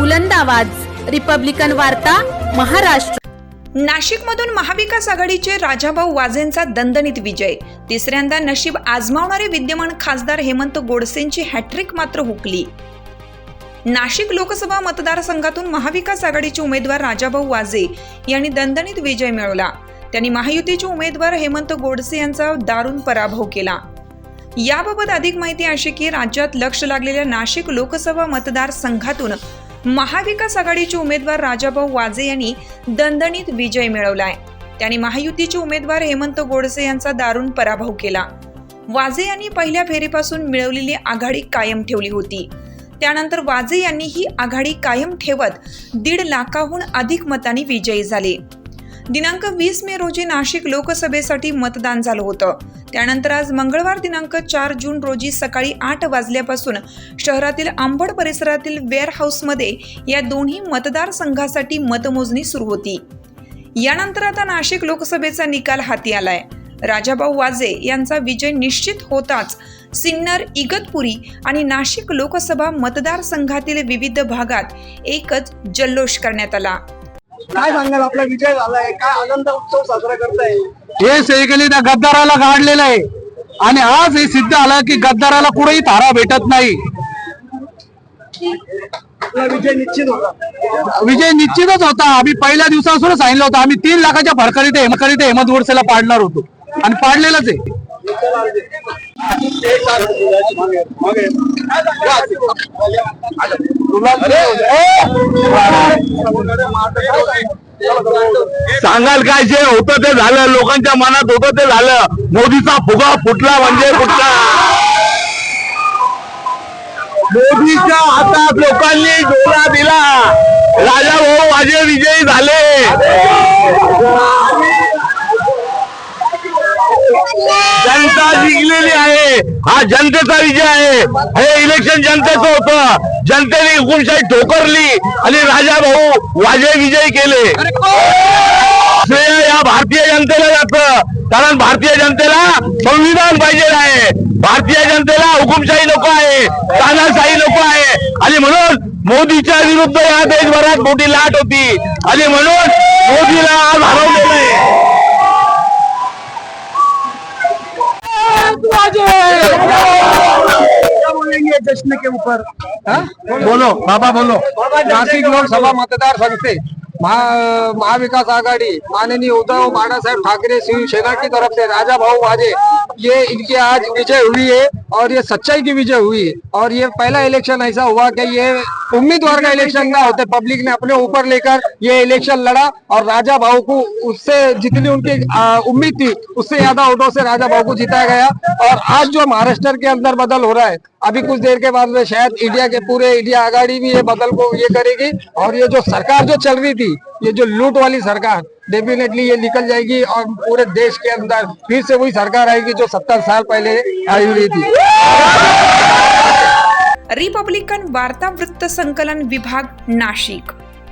बुलंद आवाज. रिपब्लिकन वार्ता महाराष्ट्र. नाशिकमधून महाविकास आघाडीचे राजाभाऊ वाजेंचा दणदणीत विजय. तिसऱ्यांदा नशीब आजमावणारे विद्यमान खासदार हेमंत गोडसेंची हॅट्रिक मात्र हुकली. नाशिक लोकसभा मतदारसंघातून महाविकास आघाडीचे उमेदवार राजाभाऊ वाजे यांनी दणदणीत विजय मिळवला. त्यांनी महायुतीचे उमेदवार हेमंत गोडसे यांचा दारुण पराभव केला. याबाबत अधिक माहिती अशी की राज्यात लक्ष लागलेल्या नाशिक लोकसभा मतदारसंघातून महाविकास आघाडीचे उमेदवार राजाभाऊ वाजे यांनी दणदणीत विजय मिळवलाय. त्यांनी महायुतीचे उमेदवार हेमंत गोडसे यांचा दारुण पराभव केला. वाजे यांनी पहिल्या फेरीपासून मिळवलेली आघाडी कायम ठेवली होती. त्यानंतर वाजे यांनी ही आघाडी कायम ठेवत दीड लाखाहून अधिक मतांनी विजयी झाले. दिनांक वीस मे रोजी नाशिक लोकसभेसाठी मतदान झालं होतं. त्यानंतर आज मंगळवार दिनांक चार जून रोजी सकाळी आठ वाजल्यापासून शहरातील आंबड परिसरातील वेअर हाऊसमध्ये या दोन्ही मतदारसंघासाठी मतमोजणी सुरू होती. यानंतर आता नाशिक लोकसभेचा निकाल हाती आलाय. राजाभाऊ वाजे यांचा विजय निश्चित होताच सिन्नर इगतपुरी आणि नाशिक लोकसभा मतदारसंघातील विविध भागात एकच जल्लोष करण्यात आला. काय सांगाल आपला विजय झालाय काय आनंद उत्सव साजरा करताय? हे सैकली त्या गद्दाराला काढलेलं आहे. आणि आज हे सिद्ध आलं की गद्दाराला कुठेही थारा भेटत नाही. आपला विजय निश्चित होता. विजय निश्चितच होता. आम्ही पहिल्या दिवसापासून सांगितलं होतं आम्ही तीन लाखाच्या फरकरीत हेमकरीत हेमंत गोडसेला पाडणार होतो. आणि पाडलेलंच आहे. सांगाल काय जे होतं ते झालं लोकांच्या मनात होतं ते झालं. मोदीचा फुगा फुटला म्हणजे फुटला. मोदीच्या हातात लोकांनी जोरा दिला. राजा भाऊ माझे विजयी झाले. जनता जिंकलेली आहे. हा जनतेचा विजय आहे. हे इलेक्शन जनतेचं होतं. जनतेने हुकुमशाही ठोकरली आणि राजा भाऊ वाजे विजयी केले. श्रेय या भारतीय जनतेला जात. कारण भारतीय जनतेला संविधान पाहिजे आहे. भारतीय जनतेला हुकुमशाही नको आहे. तानाशाही नको आहे. आणि म्हणून मोदीच्या विरुद्ध या देशभरात मोठी लाट होती. आणि म्हणून मोदीला आज हरवले जश्न के ऊपर बोलो बाबा बोलो। नाशिक लोकसभा मतदार संघ से महाविकास महाविकास आघाड़ी माननीय उद्धव बाड़ा साहेब ठाकरे शिवसेना की तरफ़ से राजा भाऊ वाजे ये इनकी आज विजय हुई है और ये सच्चाई की विजय हुई है। और ये पहला इलेक्शन ऐसा हुआ कि ये उम्मीदवार का इलेक्शन ना होते पब्लिक ने अपने ऊपर लेकर ये इलेक्शन लड़ा और राजा भाऊ को उससे जितनी उनकी उम्मीद थी, उससे ज़्यादा वोटों से राजा भाऊ को जिताया गया। और आज जो महाराष्ट्र के अंदर बदल हो रहा है, अभी कुछ देर के बाद में शायद इंडिया के पूरे इंडिया आगाड़ी भी ये बदल को ये करेगी। और ये जो सरकार जो चल रही थी, ये जो लूट वाली सरकार डेफिनेटली ये निकल जाएगी और पूरे देश के अंदर फिर से वही सरकार आएगी जो सत्तर साल पहले आई हुई थी। रिपब्लिकन वार्ता वृत्त संकलन विभाग नाशिक.